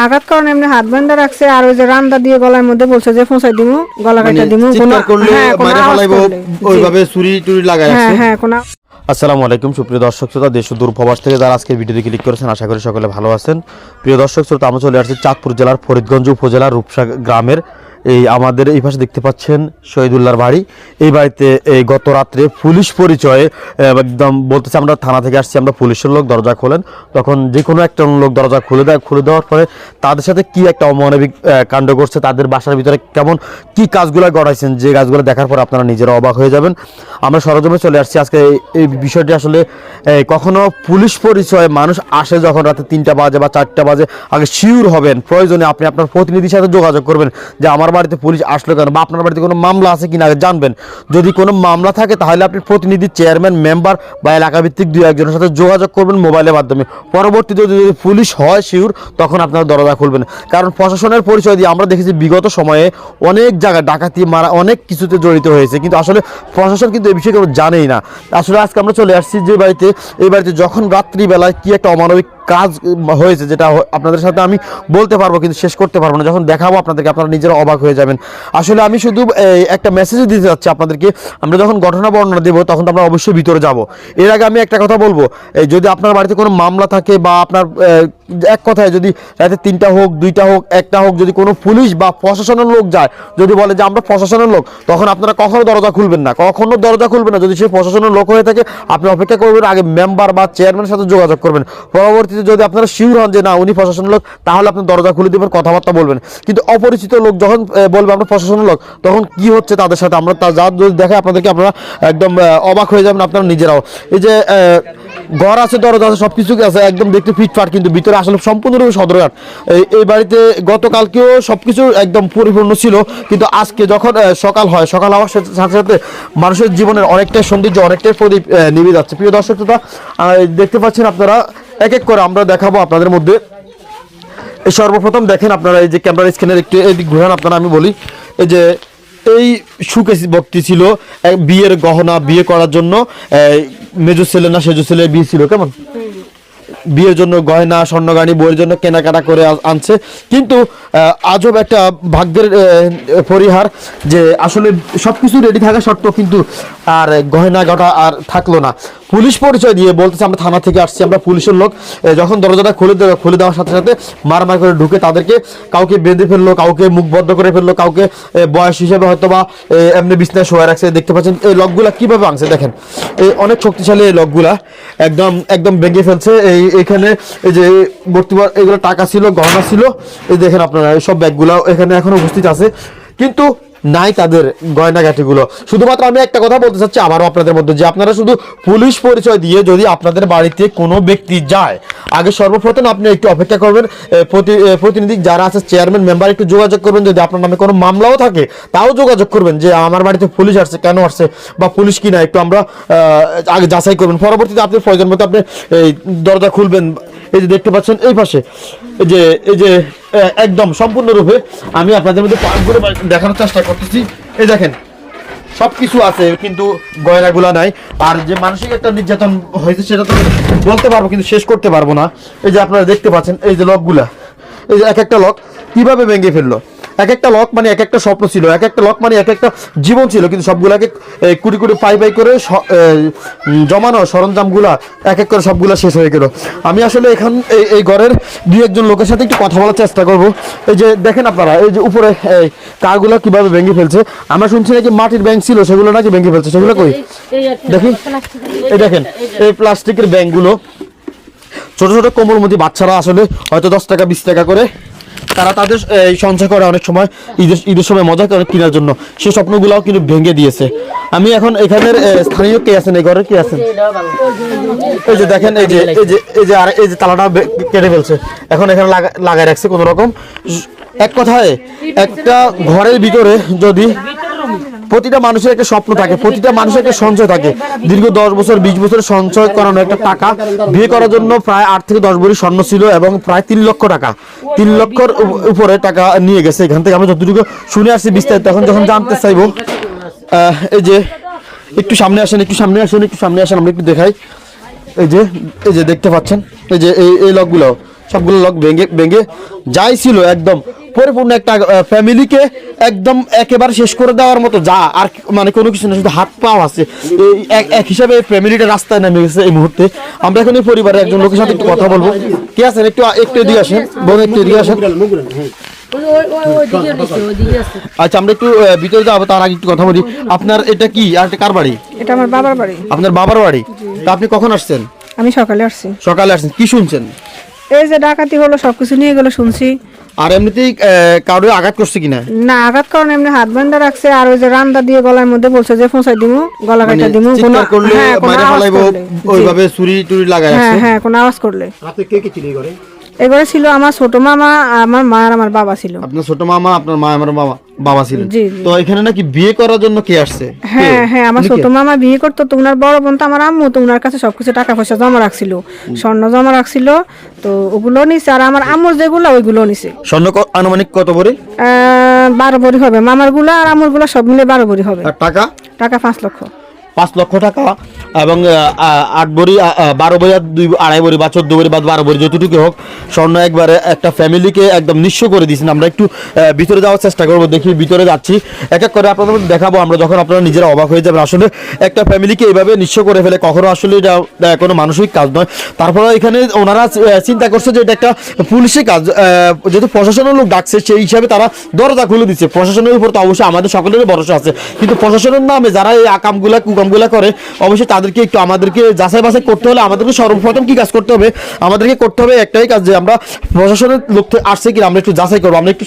আঘাত করেন এমনি হাত বান্ধা রাখছে আর ওই যে রান্দা দিয়ে গলার মধ্যে বলছে যে ফোঁসাই দিমু গলা মানে কাটা দিমু কোনো হ্যাঁ কোনো। ওইভাবে ছুরি টুরি লাগাই হ্যাঁ হ্যাঁ কোনো আসসালামু আলাইকুম সুপ্রিয় দর্শক শ্রোতা দেশ ও দূর প্রবাস থেকে যারা আজকে ভিডিওতে ক্লিক করেছেন আশা করি সকলে ভালো আছেন। প্রিয় দর্শক শ্রোতা আমরা চলে আসছি চাঁদপুর জেলার ফরিদগঞ্জ উপজেলার রূপসা গ্রামের এই আমাদের এই পাশে দেখতে পাচ্ছেন শহীদুল্লাহর বাড়ি। এই বাড়িতে এই গত রাত্রে পুলিশ পরিচয়ে একদম বলতেছে আমরা থানা থেকে আসছি, আমরা পুলিশের লোক দরজা খোলেন। তখন যে কোনো একটা লোক দরজা খুলে দেয়, খুলে দেওয়ার পরে তাদের সাথে কি একটা অমানবিক কাণ্ড করছে, তাদের বাসার ভিতরে কেমন, কি কাজগুলো গড়াইছেন, যে কাজগুলো দেখার পর আপনারা নিজেরা অবাক হয়ে যাবেন। আমরা সরজমে চলে আসছি আজকে এই- বিষয়টি আসলে কখনো পুলিশ পরিচয়ে মানুষ আসে যখন রাতে তিনটা বাজে বা চারটা বাজে, আগে শিওর হবেন, প্রয়োজনে আপনি আপনার প্রতিনিধির সাথে যোগাযোগ করবেন যে আমার বাড়িতে পুলিশ আসলো কেন বা আপনার বাড়িতে কোনো মামলা আছে কিনা জানবেন। যদি কোনো মামলা থাকে তাহলে আপনি প্রতিনিধি, চেয়ারম্যান, মেম্বার বা এলাকা ভিত্তিক দুই একজনের সাথে যোগাযোগ করবেন মোবাইলের মাধ্যমে। পরবর্তীতে যদি পুলিশ হয় শিউর, তখন আপনার দরজা খুলবেন। কারণ প্রশাসনের পরিচয় দিয়ে আমরা দেখেছি বিগত সময়ে অনেক জায়গায় ডাকাতি, মারা অনেক কিছুতে জড়িত হয়েছে। কিন্তু আসলে প্রশাসন কিন্তু এই বিষয়ে কেউ জানেই না। আসলে আজকে আমরা চলে আসছি যে বাড়িতে, এই বাড়িতে যখন রাত্রিবেলায় কি একটা অমানবিক কাজ হয়েছে যেটা আপনাদের সাথে আমি বলতে পারব, কিন্তু শেষ করতে পারব না। যখন দেখাবো আপনাদেরকে, আপনারা নিজেরা অবাক হয়ে যাবেন। আসলে আমি শুধু একটা মেসেজও দিতে চাচ্ছি আপনাদেরকে। আমরা যখন ঘটনা বর্ণনা দেবো, তখন তো আমরা অবশ্যই ভিতরে যাব। এর আগে আমি একটা কথা বলব যদি আপনার বাড়িতে কোনো মামলা থাকে বা আপনার এক কথায় যদি রাতে তিনটা হোক, দুইটা হোক, একটা হোক, যদি কোনো পুলিশ বা প্রশাসনের লোক যায়, যদি বলে যে আমরা প্রশাসনের লোক, তখন আপনারা কখনো দরজা খুলবেন না, কখনো দরজা খুলবেন না। যদি সে প্রশাসনের লোক হয়ে থাকে, আপনি অপেক্ষা করবেন, আগে মেম্বার বা চেয়ারম্যানের সাথে যোগাযোগ করবেন। পরবর্তীতে যদি আপনারা শিউর হন যে না, উনি প্রশাসনের লোক, তাহলে আপনি দরজা খুলে দেবেন, কথাবার্তা বলবেন। কিন্তু অপরিচিত লোক যখন বলবে আমরা প্রশাসনের লোক, তখন কি হচ্ছে তাদের সাথে? আমরা তা যা যদি দেখে আপনাদেরকে আপনারা একদম অবাক হয়ে যাবেন, আপনারা নিজেরাও। এই যে ঘর আছে দরজা আছে সব কিছু আছে একদম দেখতে ফিটফাট কিন্তু ভিতরে আসলে সম্পূর্ণরূপে সদরঘাট। এই বাড়িতে গতকালকেও সব কিছু একদম পরিপূর্ণ ছিল কিন্তু আজকে যখন সকাল হয় সকাল হওয়ার সাথে সাথে মানুষের জীবনের অনেকটাই সৌন্দর্য অনেকটাই প্রদীপ নিভে যাচ্ছে প্রিয় দর্শক শ্রোতা, দেখতে পাচ্ছেন আপনারা এক এক করে আমরা দেখাবো আপনাদের মধ্যে। সর্বপ্রথম দেখেন আপনারা এই যে ক্যামেরা স্ক্যানের একটু এদিক ঘুরান আপনারা আমি বলি এই যে এই সুখে ভক্তি ছিল বিয়ের গহনা বিয়ে করার জন্য মেজো ছেলে না সেজুর ছেলে বিয়ে ছিল, কেমন? বিয়ের জন্য গয়না স্বর্ণগানি বইয়ের জন্য কেনাকাটা করে আনছে। কিন্তু আজব একটা ভাগ্যের পরিহার যে আসলে সবকিছু রেডি থাকা সত্ত্বেও কিন্তু আর গয়না গটা আর থাকল না। পুলিশ পরিচয় দিয়ে বলতেছে, আমরা থানা থেকে আসছি, আমরা পুলিশের লোক। যখন দরজাটা খুলে দেওয়া খুলে দেওয়ার সাথে সাথে মারমার করে ঢুকে তাদেরকে কাউকে বেঁধে ফেলল, কাউকে মুখ বদ্ধ করে ফেলল, কাউকে বয়স হিসেবে হয়তো বা এমনি বিছনায় শোয়া রাখছে। দেখতে পাচ্ছেন, এই লকগুলা কীভাবে আনছে দেখেন। এই অনেক শক্তিশালী এই লকগুলা। একদম একদম ভেঙে ফেলছে। এই এখানে এই যে বর্তমান এগুলো টাকা ছিল, গহনা ছিল। এই দেখেন আপনারা, এই সব ব্যাগগুলো এখানে এখনও উপস্থিত আছে। কিন্তু নাই তাদের গয়নাগাটিগুলো শুধুমাত্র আমি একটা কথা বলতে চাচ্ছি আবারও আপনাদের মধ্যে যে আপনারা শুধু পুলিশ পরিচয় দিয়ে যদি আপনাদের বাড়িতে কোনো ব্যক্তি যায়, আগে সর্বপ্রথম আপনি একটু অপেক্ষা করবেন প্রতি প্রতিনিধি যারা আছে চেয়ারম্যান মেম্বার একটু যোগাযোগ করবেন, যদি আপনার নামে কোনো মামলাও থাকে, তাও যোগাযোগ করবেন যে আমার বাড়িতে পুলিশ আসছে, কেন আসছে বা পুলিশ কিনা একটু আমরা আগে যাচাই করবেন। পরবর্তীতে আপনি প্রয়োজন মতো আপনি এই দরজা খুলবেন এই যে দেখতে পাচ্ছেন, এই পাশে, এই যে এই যে একদম সম্পূর্ণরূপে আমি আপনাদের মধ্যে পার্কগুলো দেখানোর চেষ্টা করতেছি। এই দেখেন সব কিছু আছে, কিন্তু গয়নাগুলা নাই। আর যে মানসিক একটা নির্যাতন হয়েছে, সেটা তো বলতে পারব, কিন্তু শেষ করতে পারব না। এই যে আপনারা দেখতে পাচ্ছেন, এই যে লকগুলা, এই যে এক একটা লক কীভাবে ভেঙে ফেলল? এক একটা লক মানে এক একটা স্বপ্ন ছিল এক একটা লক মানে এক একটা জীবন ছিল, কিন্তু সবগুলাকে কুড়ি কুড়ি পাই পাই করে জমানো সরঞ্জামগুলা এক এক করে সবগুলা শেষ হয়ে গেল। আমি আসলে এখান এই ঘরের দুই একজন লোকের সাথে একটু কথা বলার চেষ্টা করব। এই যে দেখেন আপনারা, এই যে উপরে কারগুলো কীভাবে ভেঙে ফেলছে, আমরা শুনছি নাকি মাটির ব্যাংক ছিল, সেগুলো নাকি ভেঙে ফেলছে, সেগুলো কই? দেখি এই দেখেন, এই প্লাস্টিকের ব্যাংকগুলো, ছোট ছোট কোমলমতি বাচ্চারা আসলে হয়তো দশ টাকা, বিশ টাকা করে তারা তাদের সঞ্চয় করে অনেক সময় ঈদের ঈদের সময় মজা করে কেনার জন্য। সে স্বপ্নগুলোও কিন্তু ভেঙে দিয়েছে। আমি এখন এখানের স্থানীয় কে আছেন? এই ঘরে কে আছেন? এই যে দেখেন, এই যে এই যে এই যে আর, এই যে তালাটা কেটে ফেলছে। এখন এখানে লাগা- লাগাই রাখছে কোনো রকম এক কথায়, একটা ঘরের ভিতরে যদি প্রতিটা মানুষের একটা স্বপ্ন থাকে প্রতিটা মানুষের একটা সঞ্চয় থাকে। দীর্ঘ দশ বছর বিশ বছর সঞ্চয় করানো একটা টাকা বিয়ে করার জন্য প্রায় আট থেকে দশ ভরি স্বর্ণ ছিল এবং প্রায় তিন লক্ষ টাকা। তিন লক্ষর উপ- উপরে টাকা নিয়ে গেছে। এখান থেকে আমি যতটুকু শুনে আসছি বিস্তারিত এখন যখন জানতে চাইব এই যে একটু সামনে আসেন একটু সামনে আসেন একটু সামনে আসেন আমরা একটু দেখাই। এই যে এই যে দেখতে পাচ্ছেন এই যে এই এই লকগুলো। সবগুলো লক ভেঙে ভেঙে যাই ছিল একদম। পরিপূর্ণ একটা ফ্যামিলিকে একদম একেবারে শেষ করে দেওয়ার মতো যা আর মানে কোনো কিছু না শুধু হাত পাও আছে। এই এক- হিসাবে ফ্যামিলিটা রাস্তায় নেমে গেছে এই মুহূর্তে। আমরা এখন এই পরিবারের একজন লোকের সাথে একটু কথা বলব। কে আছেন? একটু একটু এদিকে আসেন। বোন একটু এদিকে আসেন। আচ্ছা আমরা একটু আহ, ভিতরে যাব তার আগে একটু কথা বলি। আপনার এটা কি? আর এটা কার বাড়ি? এটা আমার বাবার বাড়ি। আপনার বাবার বাড়ি? তা আপনি কখন আসছেন? আমি সকালে আসছি। সকালে আসছেন। কি শুনছেন? এই যে ডাকাতি হলো সবকিছু নিয়ে গেলো শুনছি। আর এমনিতেই কারও আঘাত করছে কিনা? না আঘাত কারণে এমনি হাত বান্ধা রাখছে আর ওই যে রান্দা দিয়ে গলার মধ্যে বলছে যে ফোঁসাই দিমু গলা মানে কাটা দিমু কোনো চিৎকার করলে হ্যাঁ, আওয়াজ ফেলাইবো। ওইভাবে ছুরি টুরি লাগায় হ্যাঁ হ্যাঁ কোনো আওয়াজ করলে। রাতে কে কে ছিল এই ঘরে? এবারে ছিল আমার ছোট মামা আমার মা আর আমার বাবা ছিল। আপনার ছোট মামা আপনার মা আমার বাবা। বাবা ছিলেন। তো এখানে নাকি বিয়ে করার জন্য কে আসছে? হ্যাঁ হ্যাঁ আমার ছোট মামা বিয়ে করতো তো উনার বড় বোন তো আমার আম্মু তো উনার কাছে সবকিছু টাকা পয়সা জমা রাখছিল স্বর্ণ জমা রাখছিল তো ওগুলো নিছে আর আমার আম্মুর যেগুলো ওইগুলো নিছে। স্বর্ণ আনুমানিক কত ভরি? বারো ভরি হবে মামারগুলো আর আম্মুরগুলো সব মিলে বারো ভরি হবে। আর টাকা? টাকা পাঁচ লক্ষ। পাঁচ লক্ষ টাকা এবং আট আহ, বারো বড়ি আর দুই আড়াই বড়ি বা চোদ্দ বড়ি বা বারো বড়ি যতটুকু হোক স্বর্ণ একবারে একটা ফ্যামিলিকে একদম নিঃস্ব করে দিয়েছেন। আমরা একটু ভিতরে যাওয়ার চেষ্টা করব দেখি ভিতরে যাচ্ছি। এক এক করে আপনাদের দেখাবো আমরা যখন আপনারা নিজেরা অবাক হয়ে যাবেন আসলে একটা ফ্যামিলিকে এইভাবে নিঃস্ব করে ফেলে কখনো আসলে এটা কোনো মানসিক কাজ নয়। তারপরে এখানে ওনারা চিন্তা করছে যে এটা একটা পুলিশের কাজ যেহেতু প্রশাসনের লোক ডাকছে সেই হিসাবে তারা দরজা খুলে দিচ্ছে। প্রশাসনের উপর তো অবশ্যই আমাদের সকলেরই ভরসা আছে। কিন্তু প্রশাসনের নামে যারা এই আকামগুলা কুকামগুলা করে, অবশ্যই তাদেরকে একটু আমাদেরকে যাচাই বাছাই করতে হলে আমাদেরকে সর্বপ্রথম কি কাজ করতে হবে? আমাদেরকে করতে হবে একটাই কাজ যে আমরা প্রশাসনের লোক আসছে কিনা, আমরা একটু যাচাই করব। আমরা একটু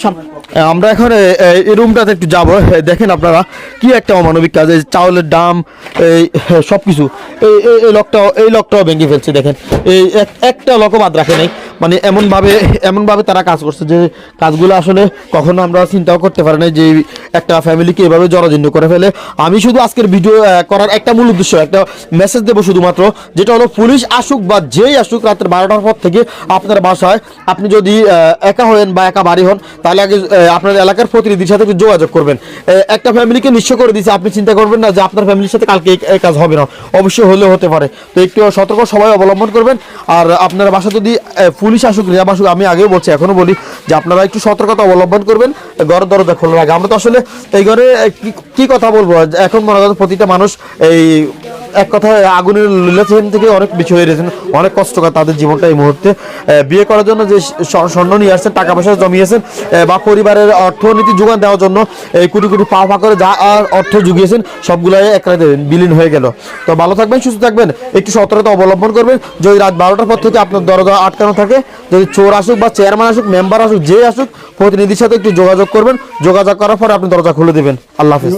আমরা এখন এই রুমটাতে একটু যাব। দেখেন আপনারা কি একটা অমানবিক কাজ, এই চাউলের দাম, এই সব কিছু এই, এই- লকটাও, এই লকটাও ভেঙে ফেলছে, দেখেন। এই, এক- একটা লকও বাদ রাখে নাই। মানে এমনভাবে এমনভাবে তারা কাজ করছে যে কাজগুলো আসলে কখনো আমরা চিন্তাও করতে পারি না যে একটা ফ্যামিলিকে এভাবে জরাজীর্ণ করে ফেলে। আমি শুধু আজকের ভিডিও করার একটা মূল উদ্দেশ্য একটা মেসেজ দেবো শুধুমাত্র যেটা হলো পুলিশ আসুক বা যেই আসুক রাত্রে বারোটার পর থেকে আপনার বাসায় আপনি যদি একা হন বা একা বাড়ি হন তাহলে আগে আপনার এলাকার প্রতিনিধির সাথে একটু যোগাযোগ করবেন। একটা ফ্যামিলিকে নিশ্চয় করে দিচ্ছে আপনি চিন্তা করবেন না যে আপনার ফ্যামিলির সাথে কালকে এই- কাজ হবে না। অবশ্যই হলেও হতে পারে। তো একটু সতর্ক সবাই অবলম্বন করবেন। আর আপনার বাসা যদি আহ, পুলিশ আসুক রিয়া আসুক, আমি আগেও বলছি, এখনও বলি যে আপনারা একটু সতর্কতা অবলম্বন করবেন, ঘর দরজা খোলার আগে আমরা তো আসলে এই ঘরে, কি কথা বলব? এখন মনে করেন প্রতিটা মানুষ এই এক কথায় আগুনের লীলাচেন থেকে অনেক বেশি হয়ে গেছেন অনেক কষ্টকর তাদের জীবনটা এই মুহূর্তে। বিয়ে করার জন্য যে স্বর্ণ নিয়ে আসছেন, টাকা পয়সা জমিয়েছেন বা পরিবারের অর্থনীতি যোগান দেওয়ার জন্য এই কোটি কোটি পা পা করে যা আর অর্থ জুগিয়েছেন, সবগুলাই এক রাতে বিলীন হয়ে গেল। তো ভালো থাকবেন, সুস্থ থাকবেন। একটু সতর্কতা অবলম্বন করবেন। যদি রাত বারোটার পর থেকে আপনার দরজা আটকানো থাকে, যদি চোর আসুক বা চেয়ারম্যান আসুক, মেম্বার আসুক, যে আসুক, প্রতিনিধির সাথে একটু যোগাযোগ করবেন। যোগাযোগ করার পরে আপনি দরজা খুলে দেবেন। আল্লাহ হাফিজ।